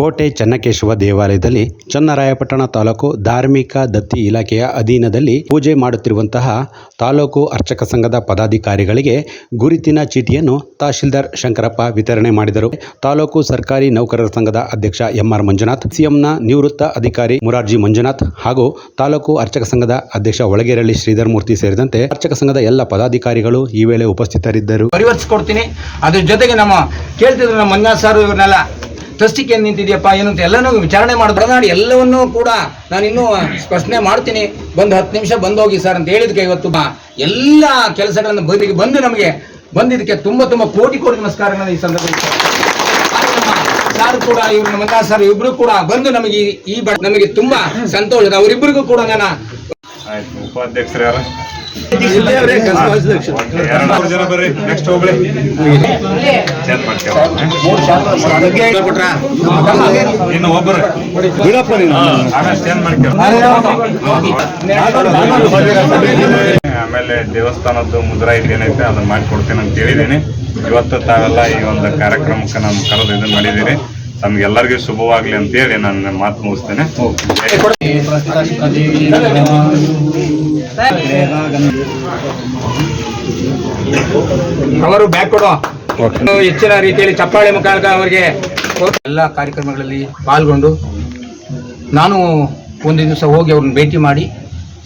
ಕೋಟೆ ಚನ್ನಕೇಶವ ದೇವಾಲಯದಲ್ಲಿ ಚನ್ನರಾಯಪಟ್ಟಣ ತಾಲೂಕು ಧಾರ್ಮಿಕ ದತ್ತಿ ಇಲಾಖೆಯ ಅಧೀನದಲ್ಲಿ ಪೂಜೆ ಮಾಡುತ್ತಿರುವಂತಹ ತಾಲೂಕು ಅರ್ಚಕ ಸಂಘದ ಪದಾಧಿಕಾರಿಗಳಿಗೆ ಗುರುತಿನ ಚೀಟಿಯನ್ನು ತಹಶೀಲ್ದಾರ್ ಶಂಕರಪ್ಪ ವಿತರಣೆ ಮಾಡಿದರು. ತಾಲೂಕು ಸರ್ಕಾರಿ ನೌಕರರ ಸಂಘದ ಅಧ್ಯಕ್ಷ ಎಂಆರ್ ಮಂಜುನಾಥ್, ಸಿಎಂನ ನಿವೃತ್ತ ಅಧಿಕಾರಿ ಮುರಾರ್ಜಿ ಮಂಜುನಾಥ್ ಹಾಗೂ ತಾಲೂಕು ಅರ್ಚಕ ಸಂಘದ ಅಧ್ಯಕ್ಷ ಒಳಗೇರಳ್ಳಿ ಶ್ರೀಧರ್ ಮೂರ್ತಿ ಸೇರಿದಂತೆ ಅರ್ಚಕ ಸಂಘದ ಎಲ್ಲ ಪದಾಧಿಕಾರಿಗಳು ಈ ವೇಳೆ ಉಪಸ್ಥಿತರಿದ್ದರು. ಪರಿವರ್ತಿಸಿಕೊಡ್ತೀನಿ. ಅದ್ರ ಜೊತೆಗೆ ನಮ್ಮ ಕೇಳ್ತಿದ್ರು ನಮ್ಮ ಮಂಜುನಾಥ್ ಸರ್ ಇವ್ರನ್ನೆಲ್ಲ ಟ್ರಸ್ಟಿಗೆ ಏನು ನಿಂತಿದೆಯಪ್ಪ ಏನು ಅಂತ ಎಲ್ಲನೂ ವಿಚಾರಣೆ ಮಾಡಿದ್ರು ನಾಡಿ ಎಲ್ಲವನ್ನೂ ಕೂಡ ನಾನು ಇನ್ನೂ ಸ್ಪಷ್ಟನೆ ಮಾಡ್ತೀನಿ. ಬಂದು ಹತ್ತು ನಿಮಿಷ ಬಂದು ಹೋಗಿ ಸರ್ ಅಂತ ಹೇಳಿದಕ್ಕೆ ಇವತ್ತು ಬಾ. ಎಲ್ಲ ಕೆಲಸಗಳನ್ನು ಬದಿಗೆ ಬಂದು ನಮಗೆ ಬಂದಿದ್ದಕ್ಕೆ ತುಂಬ ತುಂಬ ಕೋಟಿ ಕೋಟಿ ನಮಸ್ಕಾರಗಳನ್ನು ಈ ಸಂದರ್ಭದಲ್ಲಿ ಸರ್ ಕೂಡ ಇವ್ರು ನಮ್ಮ ಸರ್, ಇಬ್ರು ಕೂಡ ಬಂದು ನಮಗೆ ಈ- ನಮಗೆ ತುಂಬಾ ಸಂತೋಷದ ಅವರಿಬ್ಬರಿಗೂ ಕೂಡ ನಾನು ಉಪಾಧ್ಯಕ್ಷರು ಇನ್ನು ಒಬ್ಬರು ಬಿಡಪ್ಪ ಆಮೇಲೆ ದೇವಸ್ಥಾನದ್ದು ಮುದ್ರಾ ಏನೈತೆ ಅದನ್ನ ಮಾಡಿಕೊಡ್ತೇನೆ ಅಂತ ಹೇಳಿದ್ದೀನಿ. ಇವತ್ತು ತಾವೆಲ್ಲ ಈ ಒಂದು ಕಾರ್ಯಕ್ರಮಕ್ಕೆ ನಮ್ಮ ಕರೆದು ಇದನ್ನ ಮಾಡಿದ್ದೀರಿ. ತಮ್ಗೆಲ್ಲರಿಗೂ ಶುಭವಾಗ್ಲಿ ಅಂತ ಹೇಳಿ ನಾನು ಮಾತು ಮುಗಿಸ್ತೇನೆ. ಅವರು ಬ್ಯಾಗ್ ಕೊಡು. ಹೆಚ್ಚಿನ ರೀತಿಯಲ್ಲಿ ಚಪ್ಪಾಳೆ ಮುಖಾಂತರ ಅವರಿಗೆ ಎಲ್ಲ ಕಾರ್ಯಕ್ರಮಗಳಲ್ಲಿ ಪಾಲ್ಗೊಂಡು ನಾನು ಒಂದು ದಿವಸ ಹೋಗಿ ಅವ್ರನ್ನ ಭೇಟಿ ಮಾಡಿ,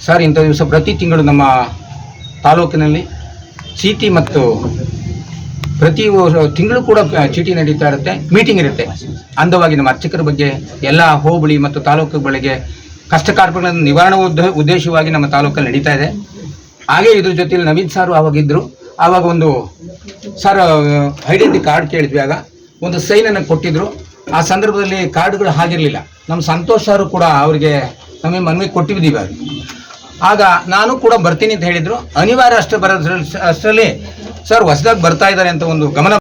ಸರ್, ಇಂಥ ದಿವಸ ಪ್ರತಿ ತಿಂಗಳು ನಮ್ಮ ತಾಲೂಕಿನಲ್ಲಿ ಚೀಟಿ ಮತ್ತು ಪ್ರತಿ ತಿಂಗಳು ಕೂಡ ಚೀಟಿ ನಡೀತಾ ಇರುತ್ತೆ ಮೀಟಿಂಗ್ ಇರುತ್ತೆ. ಅಂದವಾಗಿ ನಮ್ಮ ಅರ್ಚಕರ ಬಗ್ಗೆ ಎಲ್ಲ ಹೋಬಳಿ ಮತ್ತು ತಾಲೂಕುಗಳಿಗೆ ಕಷ್ಟ ಕಾರ್ಪಣ್ಯಗಳನ್ನು ನಿವಾರಣೆ ಉದ್ದ, ಉದ್ದೇಶವಾಗಿ ನಮ್ಮ ತಾಲೂಕಲ್ಲಿ ನಡೀತಾ ಇದೆ. ಹಾಗೆ ಇದ್ರ ಜೊತೆಲಿ ನವೀನ್ ಸಾರು ಆವಾಗಿದ್ದರು ಆವಾಗ ಒಂದು ಸರ್ ಐಡೆಂಟಿ ಕಾರ್ಡ್ ಕೇಳಿದ್ವಿ ಆಗ. ಒಂದು ಸೈನನ್ನು ಕೊಟ್ಟಿದ್ರು. ಆ ಸಂದರ್ಭದಲ್ಲಿ ಕಾರ್ಡ್ಗಳು ಹಾಗಿರಲಿಲ್ಲ. ನಮ್ಮ ಸಂತೋಷ್ ಸಾರು ಕೂಡ ಅವರಿಗೆ ನಮಗೆ ಮನವಿ ಕೊಟ್ಟಿದ್ದೀವಿ ಆಗ ಆಗ ನಾನು ಕೂಡ ಬರ್ತೀನಿ ಅಂತ ಹೇಳಿದರು. ಅನಿವಾರ್ಯ ಅಷ್ಟೇ ಬರೋದ್ರಲ್ಲಿ ಅಷ್ಟರಲ್ಲಿ, ಸರ್, ಹೊಸದಾಗಿ ಬರ್ತಾ ಇದ್ದಾರೆ ಅಂತ ಒಂದು ಗಮನ